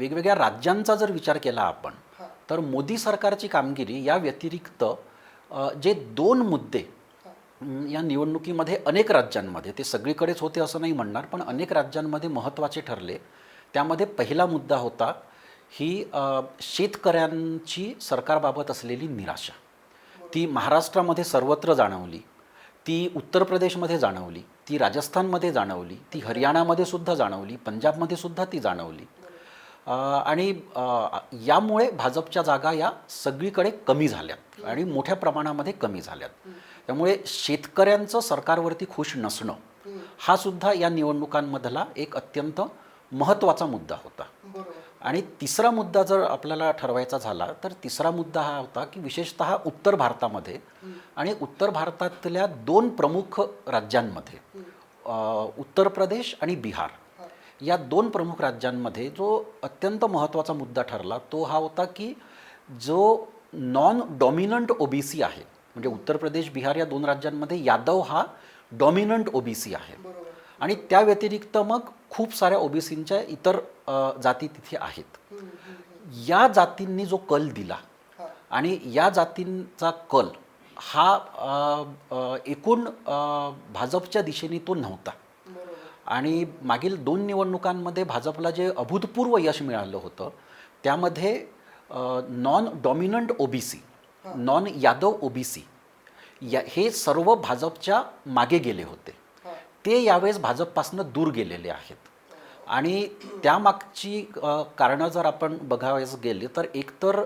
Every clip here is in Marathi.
वेगवेगळ्या राज्यांचा जर विचार केला आपण तर मोदी सरकारची कामगिरी या व्यतिरिक्त जे दोन मुद्दे या निवडणुकीमध्ये अनेक राज्यांमध्ये ते सगळीकडेच होते असं नाही म्हणणार पण अनेक राज्यांमध्ये महत्त्वाचे ठरले. त्यामध्ये पहिला मुद्दा होता ही शेतकऱ्यांची सरकारबाबत असलेली निराशा. ती महाराष्ट्रामध्ये सर्वत्र जाणवली ती उत्तर प्रदेशमध्ये जाणवली ती राजस्थानमध्ये जाणवली ती हरियाणामध्ये सुद्धा जाणवली पंजाबमध्ये सुद्धा ती जाणवली. आणि यामुळे भाजपच्या जागा या सगळीकडे कमी झाल्यात आणि मोठ्या प्रमाणामध्ये कमी झाल्यात. त्यामुळे शेतकऱ्यांचं सरकारवरती खुश नसणं हा सुद्धा या निवडणुकांमधला एक अत्यंत महत्त्वाचा मुद्दा होता. आणि तिसरा मुद्दा जर आपल्याला ठरवायचा झाला तर तिसरा मुद्दा हा होता की विशेषतः उत्तर भारतामध्ये आणि उत्तर भारतातल्या दोन प्रमुख राज्यांमध्ये उत्तर प्रदेश आणि बिहार. या दोन प्रमुख राज्यांमध्ये जो अत्यंत महत्त्वाचा मुद्दा ठरला तो हा होता की जो नॉन डॉमिनंट ओबीसी आहे म्हणजे उत्तर प्रदेश बिहार या दोन राज्यांमध्ये यादव हा डॉमिनंट ओबीसी आहे. आणि त्या व्यतिरिक्त मग खूप साऱ्या ओबीसींच्या इतर जाती तिथे आहेत. या जातींनी जो कल दिला आणि या जातींचा कल हा एकूण भाजपच्या दिशेने तो नव्हता. आणि मागील दोन निवडणुकांमध्ये भाजपला जे अभूतपूर्व यश मिळालं होतं त्यामध्ये non dominant OBC non Yadav OBC या हे सर्व भाजपच्या मागे गेले होते. ते यावेळेस भाजपपासून दूर गेलेले आहेत. आणि त्यामागची कारणं जर आपण बघावयास गेले तर एकतर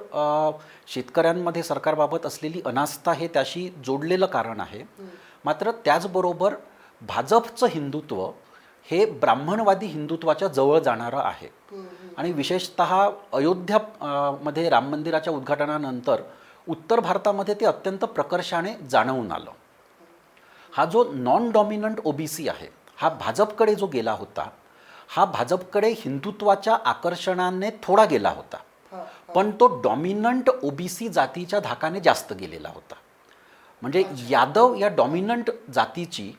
शेतकऱ्यांमध्ये सरकारबाबत असलेली अनास्था हे त्याशी जोडलेलं कारण आहे. मात्र त्याचबरोबर भाजपचं हिंदुत्व हे ब्राह्मणवादी हिंदुत्वाच्या जवळ जाणारं आहे. आणि विशेषत अयोध्या मध्ये राम मंदिराच्या उद्घाटनानंतर उत्तर भारतामध्ये ते अत्यंत प्रकर्षाने जाणवून आलं. हा जो नॉन डॉमिनंट ओबीसी आहे हा भाजपकडे जो गेला होता हा भाजपकडे हिंदुत्वाच्या आकर्षणाने थोडा गेला होता. पण तो डॉमिनंट ओबीसी जातीच्या धाकाने जास्त गेलेला होता. म्हणजे यादव या डॉमिनंट जातीची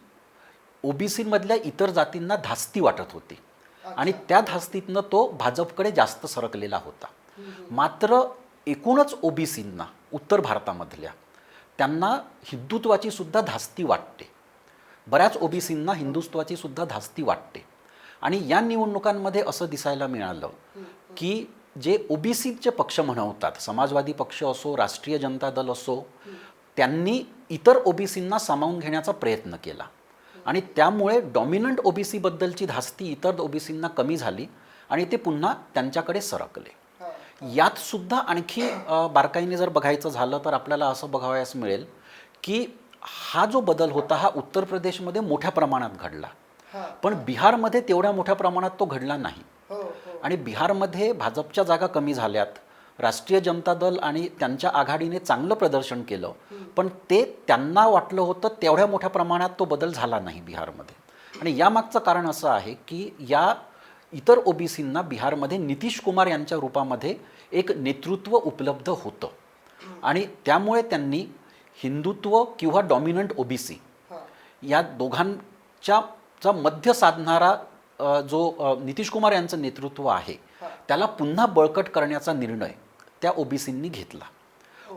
ओबीसीमधल्या इतर जातींना धास्ती वाटत होती. आणि त्या धास्तीतनं तो भाजपकडे जास्त सरकलेला होता. मात्र एकूणच ओबीसींना उत्तर भारतामधल्या त्यांना हिंदुत्वाची सुद्धा धास्ती वाटते. बऱ्याच ओबीसींना हिंदुत्वाची सुद्धा धास्ती वाटते. आणि या निवडणुकांमध्ये असं दिसायला मिळालं की जे ओबीसीचे पक्ष म्हणवतात समाजवादी पक्ष असो राष्ट्रीय जनता दल असो त्यांनी इतर ओबीसींना सामावून घेण्याचा प्रयत्न केला. आणि त्यामुळे डॉमिनंट ओबीसीबद्दलची धास्ती इतर ओबीसींना कमी झाली आणि ते पुन्हा त्यांच्याकडे सरकले. यात सुद्धा आणखी बारकाईने जर बघायचं झालं तर आपल्याला असं बघावयास मिळेल की हा जो बदल होता हा उत्तर प्रदेशमध्ये मोठ्या प्रमाणात घडला. पण बिहारमध्ये तेवढ्या मोठ्या प्रमाणात तो घडला नाही. आणि बिहारमध्ये भाजपच्या जागा कमी झाल्यात. राष्ट्रीय जनता दल आणि त्यांच्या आघाडीने चांगलं प्रदर्शन केलं. पण ते त्यांना वाटलं होतं तेवढ्या मोठ्या प्रमाणात तो बदल झाला नाही बिहारमध्ये. आणि यामागचं कारण असं आहे की या इतर ओबीसींना बिहारमध्ये नितीश कुमार यांच्या रूपामध्ये एक नेतृत्व उपलब्ध होतं. आणि त्यामुळे त्यांनी हिंदुत्व किंवा डॉमिनंट ओबीसी या दोघांच्या चा मध्य साधणारा जो नितीश कुमार यांचं नेतृत्व आहे त्याला पुन्हा बळकट करण्याचा निर्णय त्या ओबीसींनी घेतला.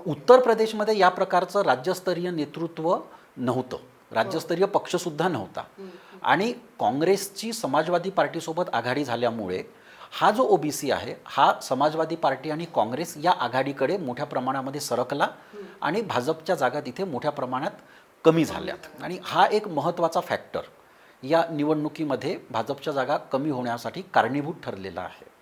उत्तर प्रदेशमध्ये या प्रकारचं राज्यस्तरीय नेतृत्व नव्हतं. राज्यस्तरीय पक्षसुद्धा नव्हता. आणि काँग्रेसची समाजवादी पार्टीसोबत आघाडी झाल्यामुळे हा जो ओबीसी आहे हा समाजवादी पार्टी आणि काँग्रेस या आघाडीकडे मोठ्या प्रमाणामध्ये सरकला आणि भाजपच्या जागा तिथे मोठ्या प्रमाणात कमी झाल्यात. आणि हा एक महत्त्वाचा फॅक्टर या निवडणुकीमध्ये भाजपच्या जागा कमी होण्यासाठी कारणीभूत ठरलेला आहे.